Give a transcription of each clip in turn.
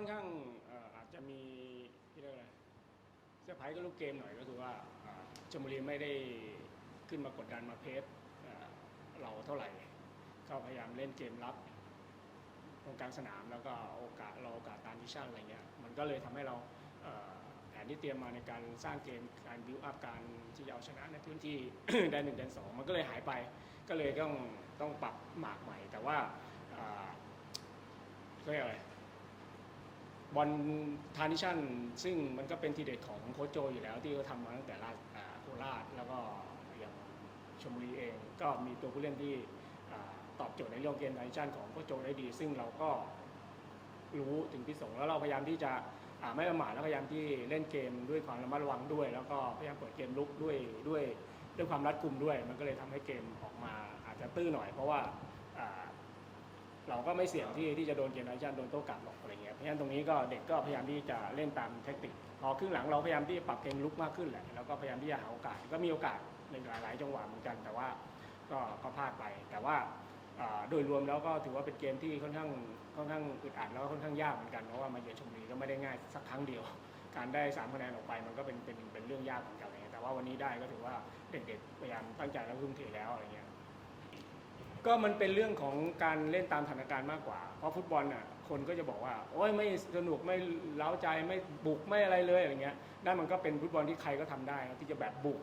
อนข้างอาจจะมีที่เรียกอะไรเซอร์ไพรส์ก็ลูกเกมหน่อยก็คือว่าชมบุรีไม่ได้ขึ้นมากดดันมาเพสเอ่อเราเท่าไหร่ก็พยายามเล่นเกมรับตรงกลางสนามแล้วก็โอกาสเราโอกาสตามทิชั่นอะไรเงี้ยมันก็เลยทำให้เราแผนที่เตรียมมาในการสร้างเกมการบิวอัพการที่จะเอาชนะในพื้นที่แดนหนึ่งแดนสองมันก็เลยหายไป ก็เลยต้องต้องปรับหมากใหม่ แต่ว่าอ่าเขาเรียกอะไร บอลทานิชันซึ่งมันก็เป็นทีเด็ดของโค้ชโจอยู่แล้ว ที่เขาทำมาตั้งแต่ราชโคราชแล้วก็อย่างชลบุรีเอง ก็มีตัวผู้เล่นที่ตอบโจทย์ในเรื่องเกมทานิชันของโค้ชโจได้ดี ซึ่งเราก็รู้ถึงพิสงแล้วเราพยายามที่จะไม่ประมาทแล้วพยายามที่เล่นเกมด้วยความระมัดระวังด้วย แล้วก็พยายามเปิดเกมลุกด้วยด้วยด้วยความรัดกุมด้วย มันก็เลยทำให้เกมออกมาอาจจะตื้อหน่อย เพราะว่า เราก็ไม่เสี่ยงที่ที่จะโดนเกมไนชั่นโดนโต้กลับหรอกอะไรเงี้ยเพราะฉะนั้นตรงนี้ก็เด็กก็พยายามที่จะเล่นตามเทคนิคพอครึ่งหลังเราพยายามที่จะปรับเกมลุกมากขึ้นแหละแล้วก็พยายามที่จะหาโอกาสก็มีโอกาสในหลายๆจังหวะเหมือนกัน แต่ว่าก็ก็พลาดไป แต่ว่าโดยรวมแล้วก็ถือว่าเป็นเกมที่ค่อนข้างค่อนข้างอึดอัดแล้วก็ค่อนข้างยากเหมือนกันเพราะว่ามาเยือนชลบุรีก็ไม่ได้ง่ายสักครั้งเดียว การได้สามคะแนนออกไปมันก็เป็นเป็นเป็นเรื่องยากเหมือนกันเงี้ยแต่ว่าวันนี้ได้ก็ถือว่าเด็กๆพยายามตั้งใจแล้วทุ่มเทแล้วอะไรเงี้ย ก็มันเป็นเรื่องของการเล่นตามสถานการณ์มากกว่า เพราะฟุตบอลน่ะคนก็จะบอกว่า โอ้ยไม่สนุกไม่เล้าใจไม่บุกไม่อะไรเลยอะไรเงี้ยนั่นมันก็เป็นฟุตบอลที่ใครก็ทำได้นะที่จะแบบบุก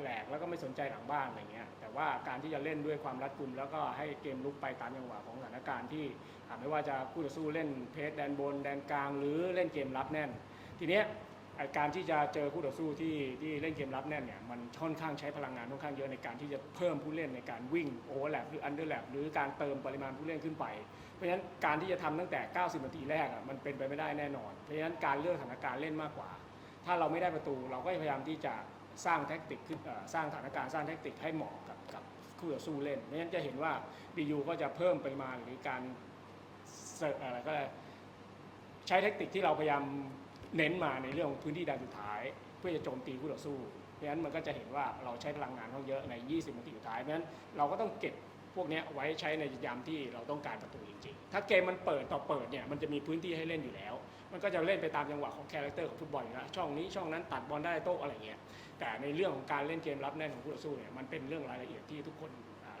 แหลกแล้วก็ไม่สนใจหลังบ้านอะไรเงี้ยแต่ว่าการที่จะเล่นด้วยความรัดกุม แล้วก็ให้เกมลุกไปตามจังหวะของสถานการณ์ที่ไม่ว่าจะคู่ต่อสู้เล่นเพสแดนบนแดนกลาง หรือเล่นเกมรับแน่น ทีเนี้ย การที่จะเจอคู่ต่อสู้ที่ที่เล่นเกมรับแน่นเนี่ยมันค่อนข้างใช้พลังงานค่อนข้างเยอะในการที่จะเพิ่มผู้เล่นในการวิ่งโอเวอร์แลปหรืออันเดอร์แลปหรือการเติมปริมาณผู้เล่นขึ้นไป เพราะฉะนั้นการที่จะทำตั้งแต่ 90 นาทีแรกอะมันเป็นไปไม่ได้แน่นอน เพราะฉะนั้นการเลือกสถานการณ์เล่นมากกว่า ถ้าเราไม่ได้ประตูเราก็พยายามที่จะสร้างแท็กติกขึ้นสร้างสถานการณ์สร้างแท็กติกให้เหมาะกับกับคู่ต่อสู้เล่นเพราะฉะนั้นจะเห็นว่าบียูก็จะเพิ่มปริมาณหรือการเสิร์ฟอะไรก็ได้ใช้เทคนิคที่เราพยายาม เน้นมาในเรื่องของพื้นที่แดนสุดท้าย เพื่อจะโจมตีคู่ต่อสู้เพราะฉะนั้นมันก็จะเห็นว่าเราใช้พลังงานค่อนข้างเยอะใน 20นาทีสุดท้ายเพราะฉะนั้นเราก็ต้องเก็บพวกนี้ไว้ใช้ในยามที่เราต้องการประตูจริงๆ ถ้าเกมมันเปิดต่อเปิดเนี่ยมันจะมีพื้นที่ให้เล่นอยู่แล้ว มันก็จะเล่นไปตามจังหวะของคาแรคเตอร์ของฟุตบอลอยู่แล้วช่องนี้ช่องนั้นตัดบอลได้โต๊ะอะไรเงี้ย แต่ในเรื่องของการเล่นเกมรับแน่นของคู่ต่อสู้เนี่ยมันเป็นเรื่องรายละเอียดที่ทุกคน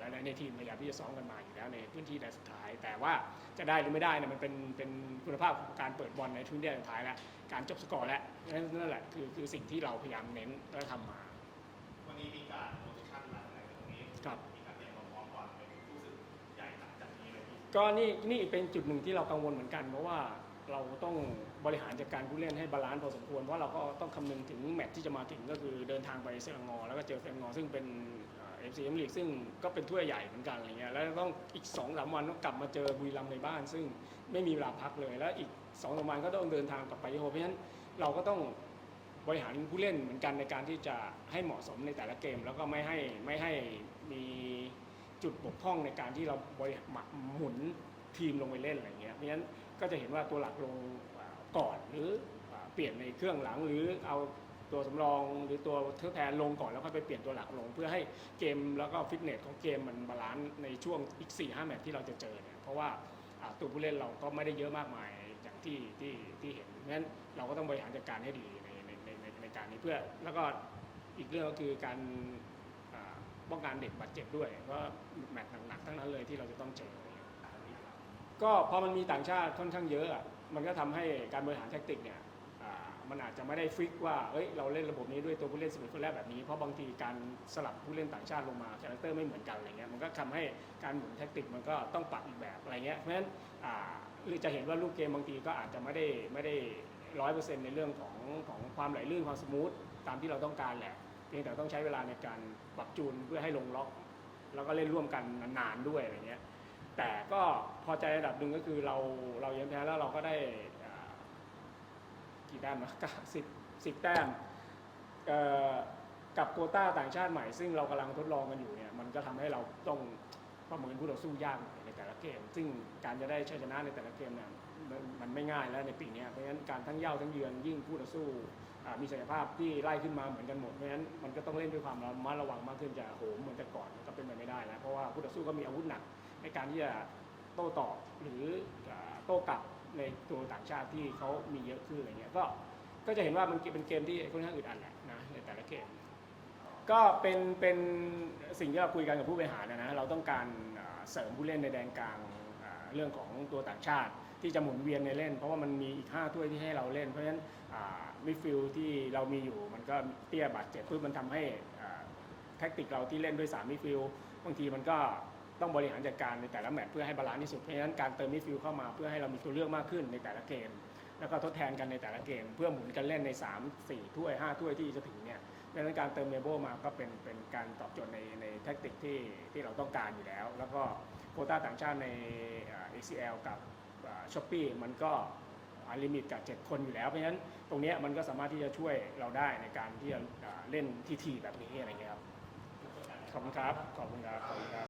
อ่าหลายๆในทีมพยายามที่จะซ้อมกันมาอยู่แล้วในพื้นที่แดนสุดท้าย แต่ว่าจะได้หรือไม่ได้เนี่ยมันเป็นเป็นคุณภาพของการเปิดบอลในพื้นที่แดนสุดท้ายแล้วการจบสกอร์แล้วนั่นนั่นแหละคือคือสิ่งที่เราพยายามเน้นและทำมา วันนี้มีการโพสิชั่นมาอะไรตรงนี้ครับมีการเตรียมความพร้อมก่อนเป็นรู้สึกใหญ่หลังจากนี้เลยพี่ก็นี่นี่เป็นจุดหนึ่งที่เรากังวลเหมือนกันเพราะว่าเราต้องบริหารจัดการผู้เล่นให้บาลานซ์พอสมควรเพราะเราก็ต้องคำนึงถึงแมตช์ที่จะมาถึงก็คือเดินทางไปเซรังงอ แล้วก็เจอเซรังงอซึ่งเป็น เอฟซีเอ็มลีกซึ่งก็เป็นถ้วยใหญ่เหมือนกันอะไรเงี้ยแล้วต้องอีก2อสวันต้องกลับมาเจอบุรีรัมย์ในบ้าน ซึ่งไม่มีเวลาพักเลยแล้วอีก2อสวันก็ต้องเดินทางกลับไปโฮเพราะฉะนั้นเราก็ต้องบริหารผู้เล่นเหมือนกันในการที่จะให้เหมาะสมในแต่ละเกม แล้วก็ไม่ให้ไม่ให้มีจุดบกพร่องในการที่เราบริหารหมุนทีมลงไปเล่นอะไรเงี้ยเพราะฉะนั้นก็จะเห็นว่าตัวหลักลงก่อนหรือเปลี่ยนในเครื่องหลังหรือเอา ตัวสำรองหรือตัวทดแทนลงก่อนแล้วค่อยไปเปลี่ยนตัวหลักลง เพื่อให้เกมแล้วก็ฟิตเนสของเกมมันบาลานซ์ในช่วงอีก4ี่ห้าแมตช์ที่เราจะเจอเนี่ยเพราะว่าตัวผู้เล่นเราก็ไม่ได้เยอะมากมายอย่างที่ที่ที่เห็นเพราะฉะนั้นเราก็ต้องบริหารจัดการให้ดีในในในในการนี้เพื่อแล้วก็อีกเรื่องก็คือการอ่าป้องกันเด็กบาดเจ็บด้วยเพราะแมตช์หนักๆทั้งนั้นเลยที่เราจะต้องเจอก็พอมันมีต่างชาติค่อนข้างเยอะมันก็ทำให้การบริหารแท็กติกเนี่ย มันอาจจะไม่ได้ฟิกว่าเอ้ยเราเล่นระบบนี้ด้วยตัวผู้เล่น11คนแรกแบบนี้เพราะบางทีการสลับผู้เล่นต่างชาติลงมาคาแรคเตอร์ไม่เหมือนกันอะไรเงี้ยมันก็ทำให้การหมุนแท็กติกมันก็ต้องปรับอีกแบบอะไรเงี้ยเพราะฉะนั้นหรือจะเห็นว่าลูกเกมบางทีก็อาจจะไม่ได้ไม่ได้ร้อยเปอร์เซ็นต์ในเรื่องของของความไหลลื่นความสมูทตามที่เราต้องการแหละเพียงแต่ต้องใช้เวลาในการปรับจูนเพื่อให้ลงล็อก แล้วก็เล่นร่วมกันนานๆด้วยอะไรเงี้ยแต่ก็พอใจระดับหนึ่งก็คือเราเรายังแพ้แล้วเราก็ได้ กี่แต้มนะสิบสิบแต้มกับโคต้าต่างชาติใหม่ซึ่งเรากำลังทดลองกันอยู่เนี่ยมันก็ทำให้เราต้องประเมินผู้ต่อสู้ยากหน่อยในแต่ละเกม ซึ่งการจะได้ชัยชนะในแต่ละเกมเนี่ยมันไม่ง่ายแล้วในปีนี้เพราะฉะนั้นการทั้งเย่าทั้งเยือนยิ่งผู้ต่อสู้มีศักยภาพที่ไล่ขึ้นมาเหมือนกันหมดเพราะฉะนั้นมันก็ต้องเล่นด้วยความระมัดระวังมากขึ้นจะโหมเหมือนแต่ก่อนก็เป็นไปไม่ได้แล้วเพราะว่าผู้ต่อสู้ก็มีอาวุธหนักในการที่จะโต้ตอบหรือ ต้กลับในตัวต่างชาติที่เขามีเยอะขึ้นอะไรเงี้ยก็ก็จะเห็นว่ามันเป็นเกมที่ค่อนข้างอึดอัดแหละนะในแต่ละเกม ก็เป็นเป็นสิ่งที่เราคุยกันกับผู้บริหารนะนะเราต้องการเสริมผู้เล่นในแดนกลางเรื่องของตัวต่างชาติที่จะหมุนเวียนในเล่น เพราะว่ามันมีอีก 5 ถ้วยที่ให้เราเล่น เพราะฉะนั้นมิดฟิลที่เรามีอยู่มันก็เตี้ยบาดเจ็บปุ๊บมันทำให้แท็กติกเราที่เล่นด้วย3มิดฟิลบางทีมันก็ ต้องบริหารจัดการในแต่ละแมตช์เพื่อให้บาลานซ์ที่สุดเพราะฉะนั้นการเติมมิดฟิลเข้ามาเพื่อให้เรามีตัวเลือกมากขึ้นในแต่ละเกม แล้วก็ทดแทนกันในแต่ละเกม เพื่อหมุนกันเล่นใน 3 4 ถ้วย 5 ถ้วยที่จะถึงเนี่ยดังนั้นการเติมเมโบมาก็เป็นเป็นการตอบโจทย์ในในแท็กติกที่ที่เราต้องการอยู่แล้ว แล้วก็โคต้าต่างชาติในเอ่อ ACL กับช้อปปี้มันก็อลิมิตกับ 7 คนอยู่แล้ว เพราะฉะนั้นตรงนี้มันก็สามารถที่จะช่วยเราได้ในการที่จะเอ่อเล่นทีทีแบบนี้อะไรเงี้ยครับ ขอบคุณครับ ขอบคุณครับ ขอบคุณครับ